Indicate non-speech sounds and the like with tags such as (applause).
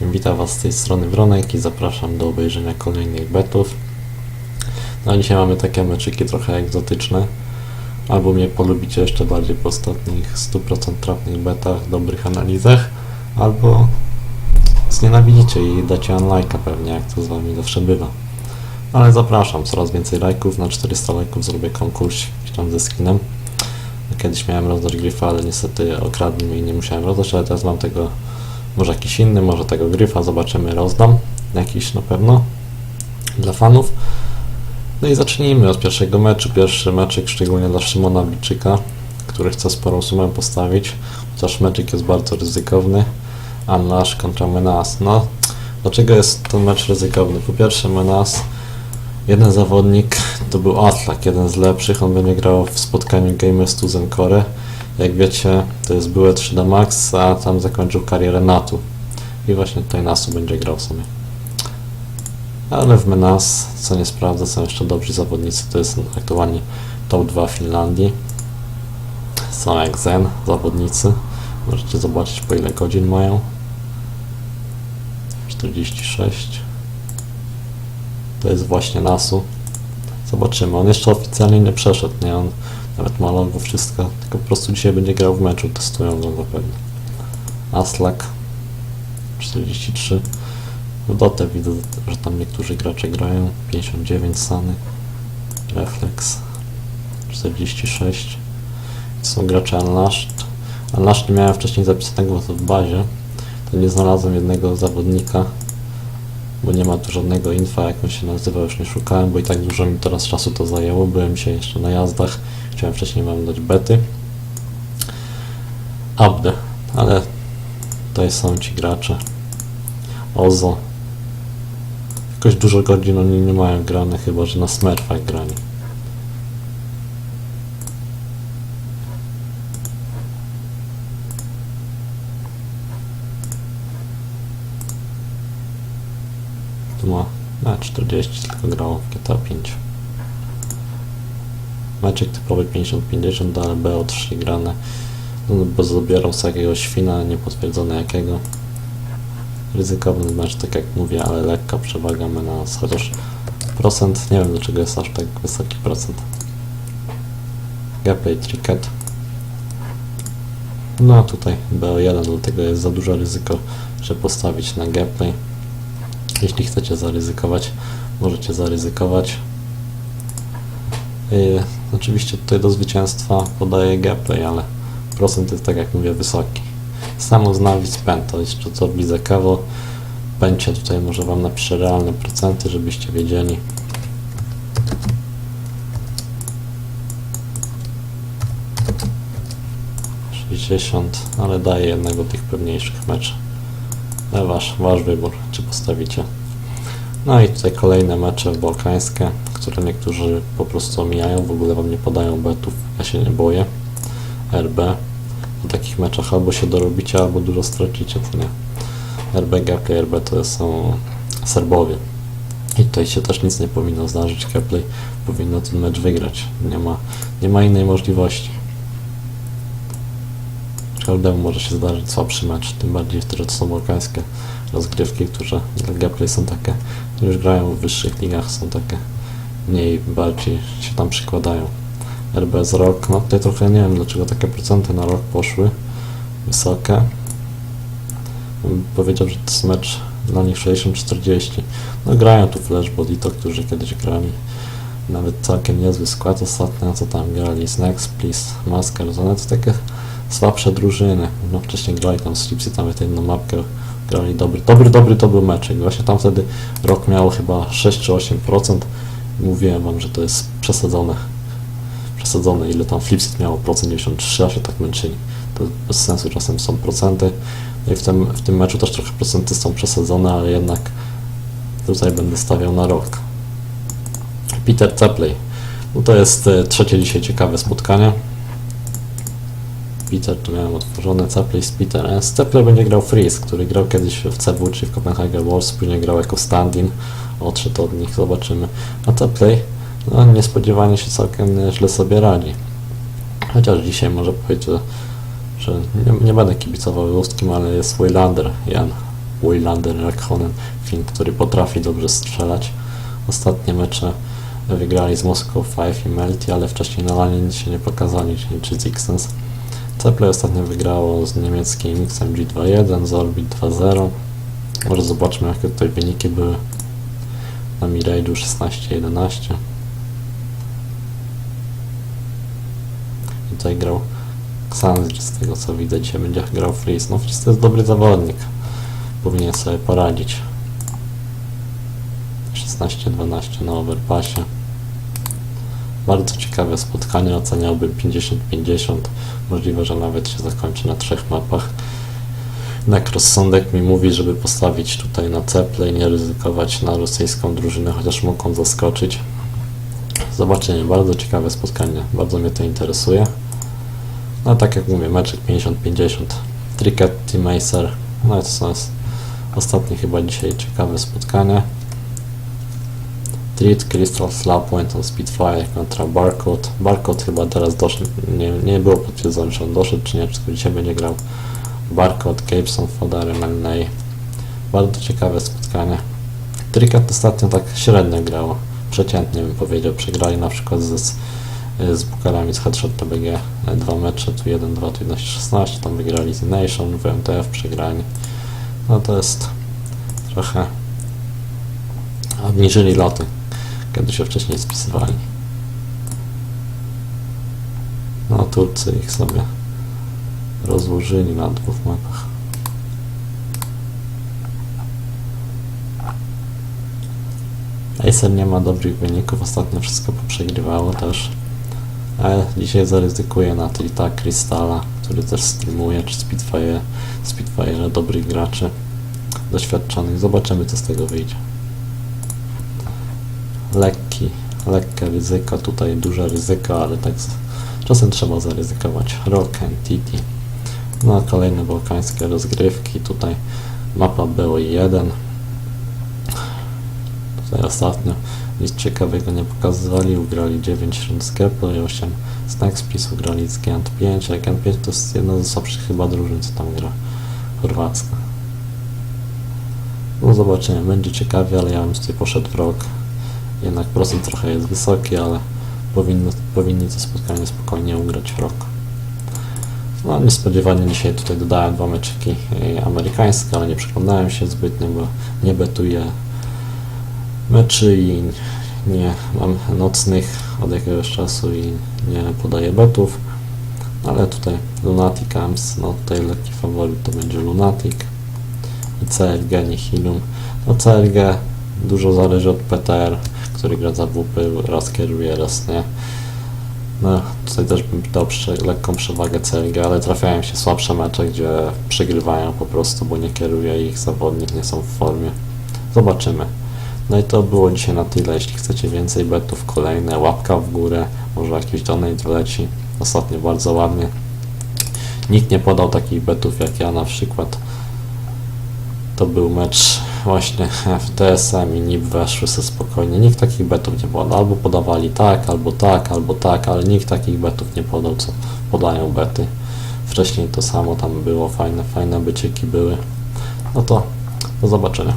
Witam Was z tej strony Wronek i zapraszam do obejrzenia kolejnych betów. No a dzisiaj mamy takie meczyki trochę egzotyczne. Albo mnie polubicie jeszcze bardziej po ostatnich 100% trafnych betach, dobrych analizach, albo znienawidzicie i dacie unlike'a pewnie, jak to z Wami zawsze bywa. Ale zapraszam, coraz więcej lajków, na 400 lajków zrobię konkurs tam ze skinem. Kiedyś miałem rozdać gryfa, ale niestety okradli mnie i nie musiałem rozdać, ale teraz mam tego może jakiś inny, może tego gryfa, zobaczymy, rozdam. Jakiś na pewno dla fanów. No i zacznijmy od pierwszego meczu. Pierwszy meczyk szczególnie dla Szymona Wilczyka, który chce sporą sumę postawić, chociaż meczyk jest bardzo ryzykowny. Anlash kontra Menas. No, dlaczego jest ten mecz ryzykowny? Po pierwsze Menas, jeden zawodnik to był Atlak, jeden z lepszych, on będzie grał w spotkaniu Gamer z Zencore. Jak wiecie, to jest były 3D Max, a tam zakończył karierę Natu. I właśnie tutaj Nasu będzie grał sobie. Ale w Menas, co nie sprawdza, są jeszcze dobrzy zawodnicy, to jest aktualnie top 2 Finlandii. Są jak Zen, zawodnicy. Możecie zobaczyć po ile godzin mają. 46. To jest właśnie Nasu. Zobaczymy. On jeszcze oficjalnie nie przeszedł, nie? On nawet ma logo, wszystko. Tylko po prostu dzisiaj będzie grał w meczu, testują go zapewne. Aslak 43. W Dotę widzę, że tam niektórzy gracze grają. 59 Sany. Reflex 46. To są gracze Unlashed. Unlashed nie miałem wcześniej zapisanego w bazie. To nie znalazłem jednego zawodnika, bo nie ma tu żadnego infa, jak on się nazywa, już nie szukałem, bo i tak dużo mi teraz czasu to zajęło. Byłem dzisiaj jeszcze na jazdach. Chciałem wcześniej wam dać bety. Abde, ale tutaj są ci gracze. Ozo. Jakoś dużo godzin oni nie mają grane, chyba że na Smurfach grani. Tu ma na 40 tylko grało w GTA 5. Meczek typowy 50-50, ale BO3 grane. No, bo zabierał sobie jakiegoś świna, niepotwierdzone jakiego. Ryzykowny mecz, tak jak mówię, ale lekka przewaga ma nas, chociaż procent, nie wiem dlaczego jest aż tak wysoki procent. Gameplay Tricket. No tutaj BO1, dlatego jest za duże ryzyko, żeby postawić na gameplay. Jeśli chcecie zaryzykować, możecie zaryzykować. Yy, oczywiście tutaj do zwycięstwa podaje gameplay, ale procent jest tak jak mówię wysoki. Samo z Navis Pen, to jeszcze co widzę kawo. Będzie tutaj może Wam napiszę realne procenty, żebyście wiedzieli. Ale daję jednego tych pewniejszych meczy. Ale wasz, wasz wybór, czy postawicie. No i tutaj kolejne mecze bałkańskie, które niektórzy po prostu omijają, w ogóle wam nie podają betów, ja się nie boję. RB. W takich meczach albo się dorobicie, albo dużo stracicie, to nie. RB, Gameplay, RB to są Serbowie. I tutaj się też nic nie powinno zdarzyć, Gameplay powinno ten mecz wygrać. Nie ma, nie ma innej możliwości. Każdemu może się zdarzyć słabszy mecz, tym bardziej wtedy to są bałkańskie rozgrywki, które dla gameplay są takie, już grają w wyższych ligach, są takie mniej, bardziej się tam przykładają. RBS rok, no tutaj trochę nie wiem dlaczego takie procenty na rok poszły wysokie. Powiedział, że to jest mecz dla nich 60-40. No grają tu Flashbot i to, którzy kiedyś grali. Nawet całkiem niezły skład ostatnio, co tam grali, Snacks, Please, Masker, one to takie słabsze drużyny. No wcześniej grali tam Slipsy, tam tę jedną mapkę grali dobry, dobry, dobry to był meczek. Właśnie tam wtedy rok miało chyba 6 czy 8%. Mówiłem wam, że to jest przesadzone. Przesadzone, ile tam Flipsit miało procent 93, a się tak męczyli. To bez sensu czasem są procenty. No i w tym, w tym meczu też trochę procenty są przesadzone, ale jednak tutaj będę stawiał na rok. Peter Cepley. No to jest e, trzecie dzisiaj ciekawe spotkanie. Peter, tu miałem otworzone, Cepley z Peter S. Cepley będzie grał Freeze, który grał kiedyś w CW, czyli w Copenhagen Wars, później grał jako stand-in, odszedł od nich, zobaczymy. A Cepley, no niespodziewanie się całkiem źle sobie radzi. Chociaż dzisiaj może powiedzieć, że, nie, nie będę kibicował ruskim, ale jest Waylander, Jan. Wilander Rakhonen, Finn, który potrafi dobrze strzelać. Ostatnie mecze wygrali z Moscow 5 i Melty, ale wcześniej na lanie się nie pokazali, czyli czy Zixens. Ceplay ostatnio wygrało z niemieckim XMG 2.1, z Orbit 2.0. Może zobaczmy jakie tutaj wyniki były na Mirage'u 16-11. I tutaj grał Xanzir, z tego co widać, dzisiaj będzie grał Freeze. No Freeze to jest dobry zawodnik, powinien sobie poradzić. 16-12 na overpassie. Bardzo ciekawe spotkanie, oceniałbym 50-50. Możliwe, że nawet się zakończy na trzech mapach. Necrosądek mi mówi, żeby postawić tutaj na Ceple i nie ryzykować na rosyjską drużynę, chociaż mogą zaskoczyć. Zobaczymy, bardzo ciekawe spotkanie, bardzo mnie to interesuje. No tak jak mówię, meczek 50-50. Tricket, Team Acer, no to jest ostatnie chyba dzisiaj ciekawe spotkanie. Treat, Crystal Slap, Point on Spitfire kontra Barcode. Barcode chyba teraz doszedł, nie, nie było potwierdzone, czy on doszedł, czy nie, czy dzisiaj będzie grał. Barcode, Capeson, Fodary, Melney. Bardzo ciekawe spotkanie. Tricket ostatnio tak średnio grało. Przeciętnie bym powiedział. Przegrali na przykład z, z Bukarami z Headshot TBG. Dwa mecze, tu 1-2, tu 11-16. Tam wygrali z Nation, w przegrali. No to jest trochę obniżyli loty, kiedy się wcześniej spisywali. No Turcy ich sobie rozłożyli na dwóch mapach. Acer nie ma dobrych wyników, ostatnio wszystko poprzegrywało też. Ale dzisiaj zaryzykuję na Trita Krystala, który też streamuje, czy Spitfire, Spitfire dobrych graczy, doświadczonych. Zobaczymy co z tego wyjdzie. Lekki, lekkie ryzyko, tutaj duże ryzyko, ale tak z, czasem trzeba zaryzykować. Rock and TT. No, kolejne bałkańskie rozgrywki. Tutaj mapa BO1. Tutaj ostatnio nic ciekawego nie pokazywali. Ugrali 9 rund z Kepler i 8 z Nextpeace. Ugrali z Giant 5. A Giant 5 to jest jedna z słabszych chyba drużyn, co tam gra. Chorwacka. No zobaczymy, będzie ciekawie, ale ja bym tutaj poszedł w rok. Jednak procent trochę jest wysoki, ale powinno, powinni to spotkanie spokojnie ugrać w rok. No niespodziewanie dzisiaj tutaj dodałem dwa meczyki e, amerykańskie, ale nie przekonałem się zbytnio, bo nie betuję meczy i nie mam nocnych od jakiegoś czasu i nie podaję betów. Ale tutaj Lunatic Amps, no tutaj lekki faworyt to będzie Lunatic i CLG Nihilum. No CLG dużo zależy od PTR, który gra za WP, raz kieruje, raz nie. No, tutaj też bym dał lekką przewagę CLG, ale trafiają się słabsze mecze, gdzie przegrywają po prostu, bo nie kieruje ich zawodnik, nie są w formie. Zobaczymy. No i to było dzisiaj na tyle. Jeśli chcecie więcej betów, kolejne, łapka w górę, może jakiś donate wleci. Ostatnio bardzo ładnie. Nikt nie podał takich betów jak ja na przykład. To był mecz właśnie (laughs) w TSM i NIP weszły sobie spokojnie. Nikt takich betów nie podał. Albo podawali tak, albo tak, albo tak, ale nikt takich betów nie podał, co podają bety. Wcześniej to samo tam było, fajne, fajne byciki były. No to do zobaczenia.